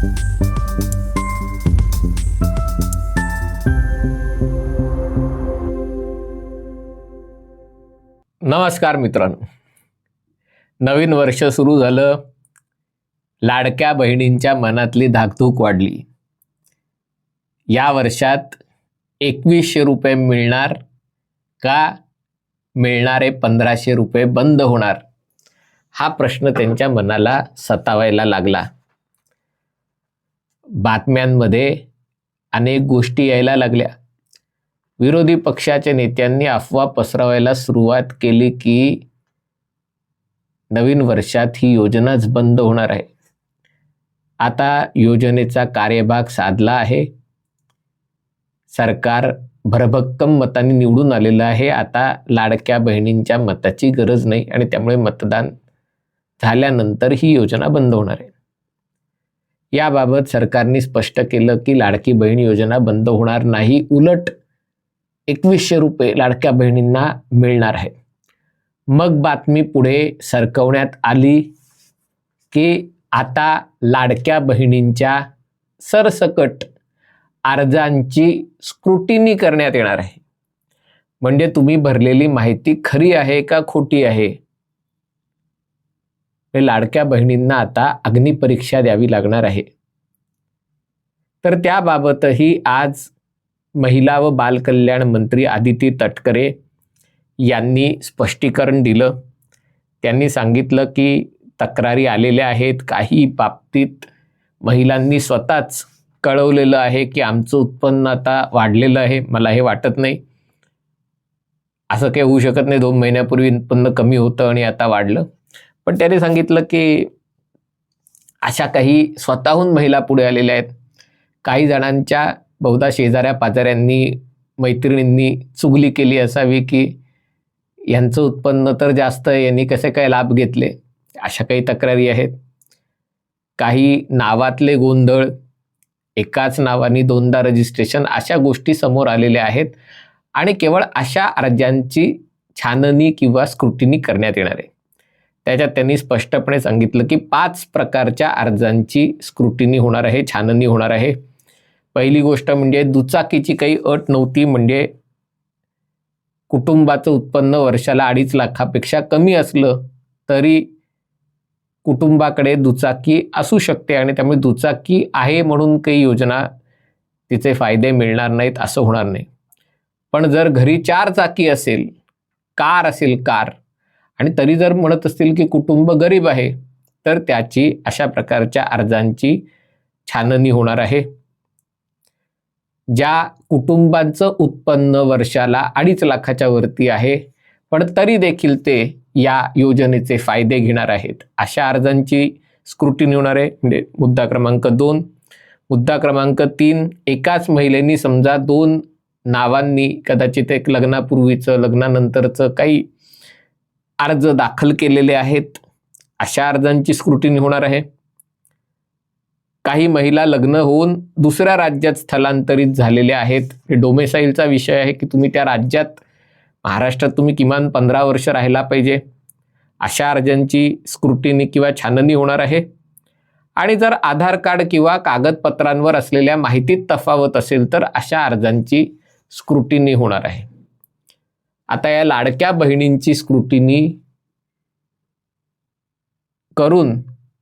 नमस्कार मित्रांनो. नवीन वर्ष सुरू झालं. लाडक्या बहिणींच्या मनातली धाकधूक वाढली. या वर्षात एकवीसशे रुपये मिळणार का मिळणारे पंधराशे रुपये बंद होणार? हा प्रश्न त्यांच्या मनाला सतावायला लागला. बातम्यांमध्ये अनेक गोष्टी यायला लागल्या. विरोधी पक्षाच्या नेत्यांनी अफवा पसरवायला सुरुवात केली की नवीन वर्षात ही योजनाच बंद होणार आहे. आता योजनेचा कार्यभाग साधला आहे. सरकार भरभक्कम मताने निवडून आलेलं आहे. आता लाडक्या बहिणींच्या मताची गरज नाही आणि त्यामुळे मतदान झाल्यानंतर ही योजना बंद होणार आहे. याबाबत सरकारने स्पष्ट केलं की लाडकी बहीण योजना बंद होणार नाही. उलट एकवीसशे रुपये लाडक्या बहिणींना मिळणार आहे. मग बातमी पुढे सरकवण्यात आली की आता लाडक्या बहिणींच्या सरसकट अर्जांची स्क्रुटिनी करण्यात येणार आहे. म्हणजे तुम्ही भरलेली माहिती खरी आहे का खोटी आहे? लाडक्या बहिणींना आता अग्निपरीक्षा द्यावी लागणार आहे. तर त्याबाबतही आज महिला व बालकल्याण मंत्री आदिती तटकरे यांनी स्पष्टीकरण दिलं. त्यांनी सांगितलं की तक्रारी आलेल्या आहेत. काही बाबतीत महिलांनी स्वतःच कळवलेलं आहे की आमचं उत्पन्न आता वाढलेलं आहे. मला हे वाटत नाही. असं काही होऊ शकत नाही. दोन महिन्यापूर्वी उत्पन्न कमी होतं आणि आता वाढलं. पण त्याने सांगितलं की अशा काही स्वतःहून महिला पुढे आलेल्या आहेत. काही जणांच्या बहुधा शेजाऱ्या पाजाऱ्यांनी मैत्रिणींनी चुगली केली असावी की यांचं उत्पन्न तर जास्त आहे यांनी कसे काय लाभ घेतले? अशा काही तक्रारी आहेत. काही नावातले गोंधळ एकाच नावाने दोनदा रजिस्ट्रेशन अशा गोष्टी समोर आलेल्या आहेत आणि केवळ अशा अर्जांची छाननी किंवा स्क्रुटिनी करण्यात येणार आहे. त्याच्यात त्यांनी स्पष्टपणे सांगितलं की पाच प्रकारच्या अर्जांची स्क्रुटिनी होणार आहे छाननी होणार आहे. पहिली गोष्ट म्हणजे दुचाकीची काही अट नव्हती म्हणजे कुटुंबाचं उत्पन्न वर्षाला अडीच लाखापेक्षा कमी असलं तरी कुटुंबाकडे दुचाकी असू शकते आणि त्यामुळे दुचाकी आहे म्हणून काही योजना तिचे फायदे मिळणार नाहीत असं होणार नाही. पण जर घरी चार चाकी असेल कार असेल कार आणि तरी जर म्हणत असतील की कुटुंब गरीब आहे तर त्याची अशा प्रकारच्या अर्जांची छाननी होणार आहे. ज्या कुटुंबांचं उत्पन्न वर्षाला अडीच लाखाच्या वरती आहे पण तरी देखील ते या योजनेचे फायदे घेणार आहेत. अशा अर्जांची स्क्रुटिनी होणार आहे म्हणजे मुद्दा क्रमांक दोन. मुद्दा क्रमांक तीन एकाच महिलेनी समजा दोन नावांनी कदाचित एक लग्नापूर्वीचं लग्नानंतरचं काही अर्ज दाखल केलेले आहेत अशा अर्जांची स्क्रुटिनी होणार आहे. काही महिला लग्न होऊन दुसऱ्या राज्यात स्थलांतरित झालेल्या आहेत. हे डोमेसाईलचा विषय आहे की तुम्ही त्या राज्यात महाराष्ट्रात तुम्ही किमान पंधरा वर्ष राहायला पाहिजे. अशा अर्जांची स्क्रुटिनी किंवा छाननी होणार आहे. आणि जर आधार कार्ड किंवा कागदपत्रांवर असलेल्या माहितीत तफावत असेल तर अशा अर्जांची स्क्रुटिनी होणार आहे. आता या लाडक्या बहिणींची स्क्रुटिनी करून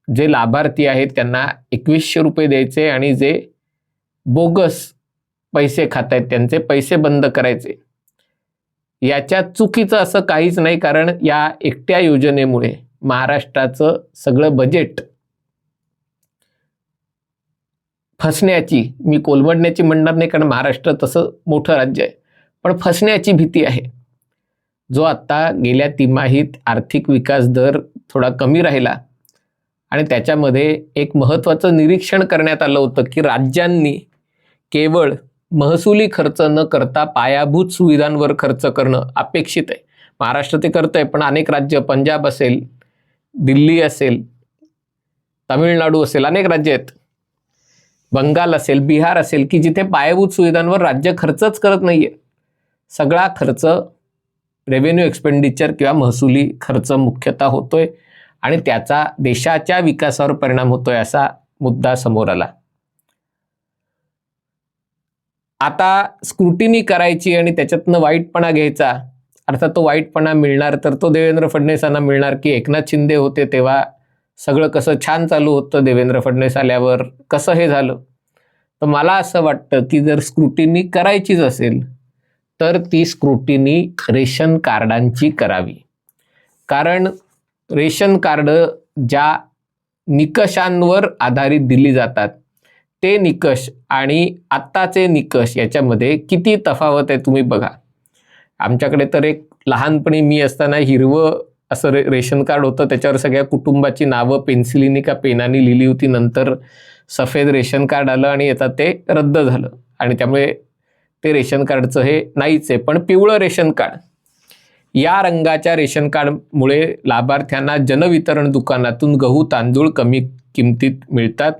जे लाभार्थी आहेत त्यांना एकवीसशे रुपये द्यायचे आणि जे बोगस पैसे खात आहेत त्यांचे पैसे बंद करायचे. याच्या चुकीचं असं काहीच नाही कारण या एकट्या योजनेमुळे महाराष्ट्राचं सगळं बजेट फसण्याची मी कोलमडण्याची म्हणणार नाही कारण महाराष्ट्र तसं मोठं राज्य आहे पण फसण्याची भीती आहे. जो आत्ता गेल्या तिमाहीत आर्थिक विकास दर थोडा कमी राहिला आणि त्याच्यामध्ये एक महत्त्वाचं निरीक्षण करण्यात आलं होतं की राज्यांनी केवळ महसुली खर्च न करता पायाभूत सुविधांवर खर्च करणं अपेक्षित आहे. महाराष्ट्र ते करतं आहे पण अनेक राज्य पंजाब असेल दिल्ली असेल तामिळनाडू असेल अनेक राज्य आहेत. बंगाल असेल बिहार असेल की जिथे पायाभूत सुविधांवर राज्य खर्चच करत नाही आहे सगळा खर्च रेव्हेन्यू एक्सपेंडिचर किंवा महसुली खर्च मुख्यतः होतोय आणि त्याचा देशाच्या विकासावर परिणाम होतोय असा मुद्दा समोर आला. आता स्क्रुटिनी करायची आणि त्याच्यातनं वाईटपणा घ्यायचा अर्थात तो वाईटपणा मिळणार तर तो देवेंद्र फडणवीसांना मिळणार की एकनाथ शिंदे होते तेव्हा सगळं कसं छान चालू होतं देवेंद्र फडणवीस आल्यावर कसं हे झालं? तर मला असं वाटतं की जर स्क्रुटिनी करायचीच असेल तर ती स्क्रुटिनी रेशन कार्डांची करावी. कारण रेशन कार्ड ज्या निकषांवर आधारित दिली जातात ते निकष आणि आत्ताचे निकष याच्यामध्ये किती तफावत आहे तुम्ही बघा. आमच्याकडे तर एक लहानपणी मी असताना हिरवं असं रे रेशन कार्ड होतं त्याच्यावर सगळ्या कुटुंबाची नावं पेन्सिलीने का पेनानी लिहिली होती नंतर सफेद रेशन कार्ड आलं आणि आता ते रद्द झालं. आणि त्यामुळे ते रेशन कार्डचं हे नाहीच आहे पण पिवळं रेशन कार्ड. या रंगाच्या रेशन कार्डमुळे लाभार्थ्यांना जनवितरण दुकानातून गहू तांदूळ कमी किमतीत मिळतात.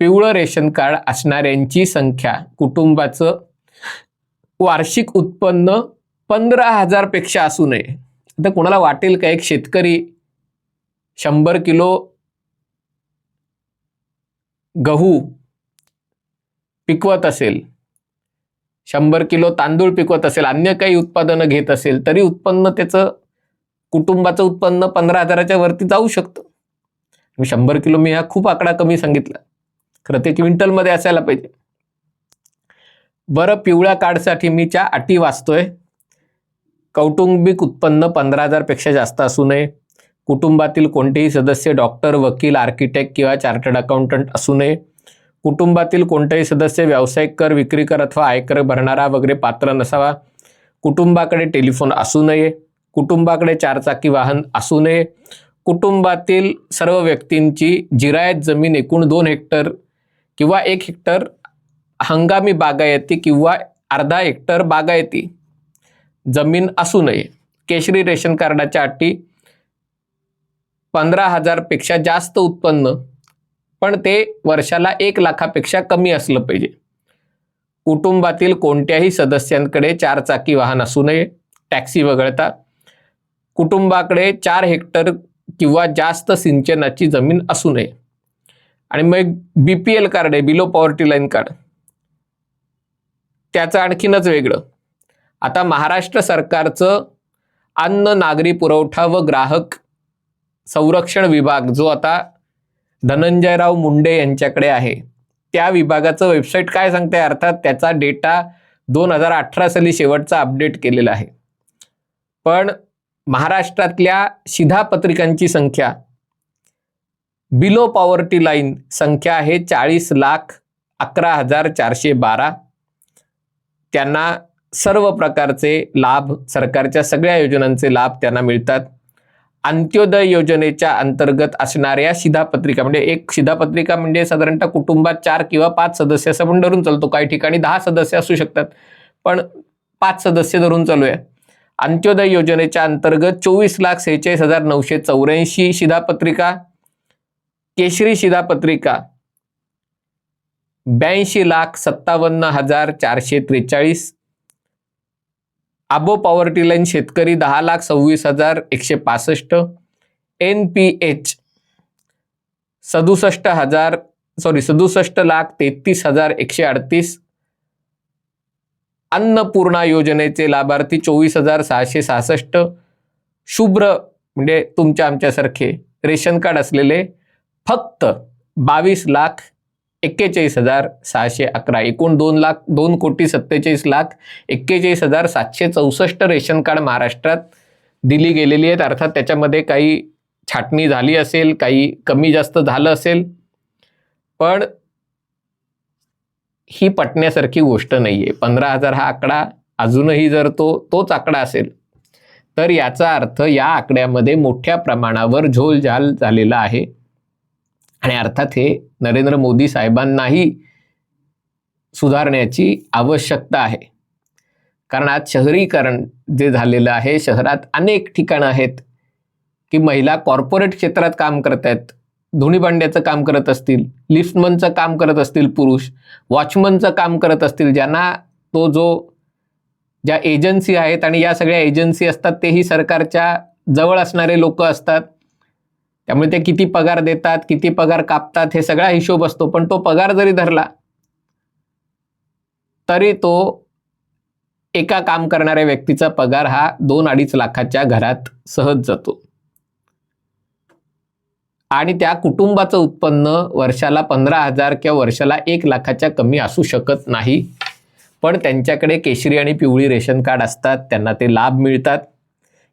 पिवळं रेशन कार्ड असणाऱ्यांची संख्या कुटुंबाचं वार्षिक उत्पन्न पंधरा हजारपेक्षा असू नये. आता कोणाला वाटेल का एक शेतकरी शंभर किलो गहू पिकवत असेल शंभर किलो तांदूळ पिकवत असेल अन्य काही उत्पादनं घेत असेल तरी उत्पन्न त्याचं कुटुंबाचं उत्पन्न पंधरा हजाराच्या वरती जाऊ शकतं. शंभर किलो मी हा खूप आकडा कमी सांगितला. खरं ते क्विंटलमध्ये असायला पाहिजे. बरं पिवळ्या कार्डसाठी मी च्या अटी वाचतोय. कौटुंबिक उत्पन्न पंधरा हजारपेक्षा जास्त असू नये. कुटुंबातील कोणतेही सदस्य डॉक्टर वकील आर्किटेक्ट किंवा चार्टर्ड अकाउंटंट असू नये. कुटुंबातील कोणताही सदस्य व्यावसायिक कर विक्री कर अथवा आयकर भरणारा वगैरे पात्र नसावा. कुटुंबाकडे टेलिफोन असू नये. कुटुंबाकडे चारचाकी वाहन असू नये. कुटुंबातील सर्व व्यक्तींची जिरायत जमीन एकूण दोन हेक्टर किंवा एक हेक्टर हंगामी बागायती किंवा अर्धा हेक्टर बागायती जमीन असू नये. केशरी रेशन कार्डाच्या अटी पंधरा हजारपेक्षा जास्त उत्पन्न पण ते वर्षाला एक लाखापेक्षा कमी असलं पाहिजे. कुटुंबातील कोणत्याही सदस्यांकडे चारचाकी वाहन असू नये टॅक्सी वगळता. कुटुंबाकडे चार हेक्टर किंवा जास्त सिंचनाची जमीन असू नये. आणि मग बी पी एल कार्ड आहे बिलो पॉवर्टी लाईन कार्ड त्याचं आणखीनच वेगळं. आता महाराष्ट्र सरकारचं अन्न नागरी पुरवठा व ग्राहक संरक्षण विभाग जो आता धनंजयराव मुंडे यांच्याकडे आहे. त्या विभागाचं वेबसाईट काय सांगते अर्थात त्याचा डेटा दोन हजार अठरा साली शेवटचा अपडेट केलेला आहे. पण महाराष्ट्रातल्या शिधापत्रिकांची संख्या बिलो पॉवर्टी लाईन संख्या आहे चाळीस लाख अकरा हजार चारशे बारा. त्यांना सर्व प्रकारचे लाभ सरकारच्या सगळ्या योजनांचे लाभ त्यांना मिळतात. अंत्योदय योजनेच्या अंतर्गत असणाऱ्या शिधापत्रिका म्हणजे एक शिधापत्रिका म्हणजे साधारणतः कुटुंबात चार किंवा पाच सदस्य असं पण धरून चालतो. काही ठिकाणी दहा सदस्य असू शकतात पण पाच सदस्य धरून चालू आहे अंत्योदय योजनेच्या अंतर्गत चोवीस लाख सेहेचाळीस हजार नऊशे चौऱ्याऐंशी शिधापत्रिका केशरी शिधापत्रिका ब्याऐंशी लाख सत्तावन्न हजार चारशे त्रेचाळीस आबो पॉवर्टी लाईन शेतकरी दहा लाख सव्वीस हजार एकशे पासष्ट. एन पी एच सदुसष्ट हजार सॉरी सदुसष्ट लाख तेहतीस हजार एकशे अडतीस. अन्नपूर्णा योजनेचे लाभार्थी चोवीस हजार सहाशे सहासष्ट. शुभ्र म्हणजे तुमच्या आमच्यासारखे रेशन कार्ड असलेले फक्त बावीस लाख एक्केचाळीस हजार सहाशे अकरा एकूण दोन लाख दोन कोटी सत्तेचाळीस लाख एक्केचाळीस हजार सातशे चौसष्ट रेशन कार्ड महाराष्ट्रात दिली गेलेली आहेत. अर्थात त्याच्यामध्ये काही छाटणी झाली असेल काही कमी जास्त झालं असेल. पण ही पटण्यासारखी गोष्ट नाही आहे पंधरा हजार हा आकडा अजूनही जर तो तोच आकडा असेल तर याचा अर्थ या आकड्यामध्ये मोठ्या प्रमाणावर झोलझाल झालेला आहे. आणि अर्थात हे नरेंद्र मोदी साहेबांनाही सुधारण्याची आवश्यकता आहे. कारण आज शहरीकरण जे झालेलं आहे शहरात अनेक ठिकाणं आहेत की महिला कॉर्पोरेट क्षेत्रात काम करत आहेत. धुणीभांड्याचं काम करत असतील लिफ्टमनचं काम करत असतील पुरुष वॉचमनचं काम करत असतील ज्यांना तो जो ज्या एजन्सी आहेत आणि या सगळ्या एजन्सी असतात तेही सरकारच्या जवळ असणारे लोक असतात. त्यामुळे ते किती पगार देतात किती पगार कापतात हे सगळा हिशोब असतो पण तो पगार जरी धरला तरी तो एका काम करणाऱ्या व्यक्तीचा पगार हा दोन अडीच लाखाच्या घरात सहज जातो. आणि त्या कुटुंबाचं उत्पन्न वर्षाला पंधरा हजार किंवा वर्षाला एक लाखाच्या कमी असू शकत नाही. पण त्यांच्याकडे केशरी आणि पिवळी रेशन कार्ड असतात त्यांना ते लाभ मिळतात.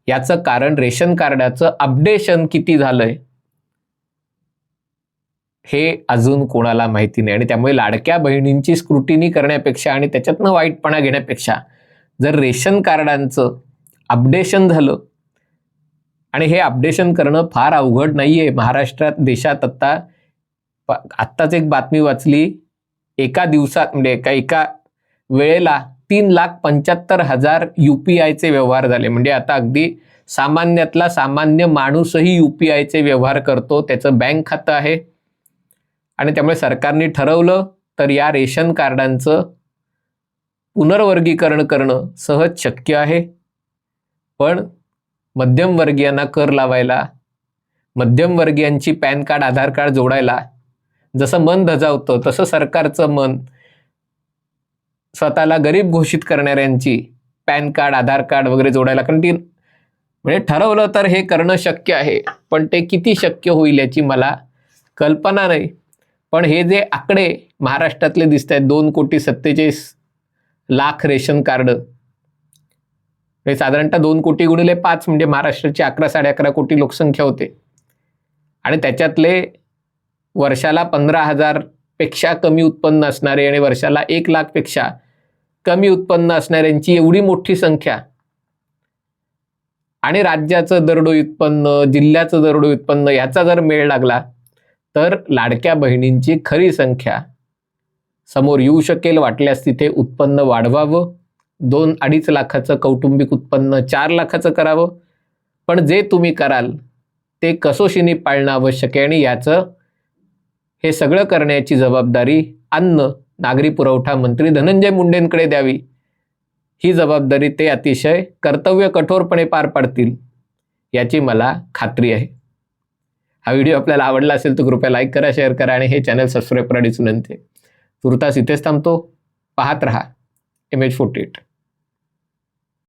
याचं कारण रेशन कार्डाचं अपडेशन किती झालंय? हे अजून कोणाला माहिती नाही. आणि त्यामुळे लाडक्या बहिणींची स्क्रुटिनी करण्यापेक्षा आणि त्याच्यातनं वाईटपणा घेण्यापेक्षा जर रेशन कार्डांचं अपडेशन झालं आणि हे अपडेशन करणं फार अवघड नाही आहे महाराष्ट्रात देशात आत्ता आत्ताच एक बातमी वाचली. एका दिवसात म्हणजे एका एका वेळेला तीन लाख पंच्याहत्तर हजार यू पी आयचे व्यवहार झाले. म्हणजे आता अगदी सामान्यातला सामान्य माणूसही यू पी आयचे व्यवहार करतो. त्याचं बँक खातं आहे. आणि त्यामुळे सरकारने ठरवलं तर या रेशन कार्डांचं पुनर्वर्गीकरण करणं सहज शक्य आहे. पण मध्यमवर्गीयांना कर लावायला मध्यमवर्गीयांची पॅन कार्ड आधार कार्ड जोडायला जसं मन धजावतं तसं सरकारचं मन स्वतःला गरीब घोषित करणाऱ्यांची पॅन कार्ड आधार कार्ड वगैरे जोडायला कारण ती म्हणजे ठरवलं तर हे करणं शक्य आहे पण ते किती शक्य होईल याची मला कल्पना नाही. पण हे जे आकडे महाराष्ट्रातले दिसत आहेत दोन कोटी सत्तेचाळीस लाख रेशन कार्ड हे साधारणतः दोन कोटी गुणिले पाच म्हणजे महाराष्ट्राची अकरा साडे अकरा कोटी लोकसंख्या होते. आणि त्याच्यातले वर्षाला पंधरा हजार पेक्षा कमी उत्पन्न असणारे आणि वर्षाला एक लाखपेक्षा कमी उत्पन्न असणाऱ्यांची एवढी मोठी संख्या. आणि राज्याचं दरडोई उत्पन्न जिल्ह्याचं दरडोई उत्पन्न याचा जर मेळ लागला तर लाडक्या बहिणींची खरी संख्या समोर येऊ शकेल वाटल्यास तिथे उत्पन्न वाढवावं. दोन अडीच लाखाचं कौटुंबिक उत्पन्न चार लाखाचं करावं. पण जे तुम्ही कराल ते कसोशीने पाळणं आवश्यक आहे आणि याचं हे सगळं करण्याची जबाबदारी अन्न नागरी पुरवठा मंत्री धनंजय मुंडेंकडे द्यावी. ही जबाबदारी ते अतिशय कर्तव्य कठोरपणे पार पाडतील याची मला खात्री आहे. हा व्हिडिओ आपल्याला आवडला असेल तर कृपया लाईक करा शेअर करा आणि हे चॅनल सबस्क्राईब करण्याची विनंती तुर्तास इथेच थांबतो. पाहत रहा. M H forty eight.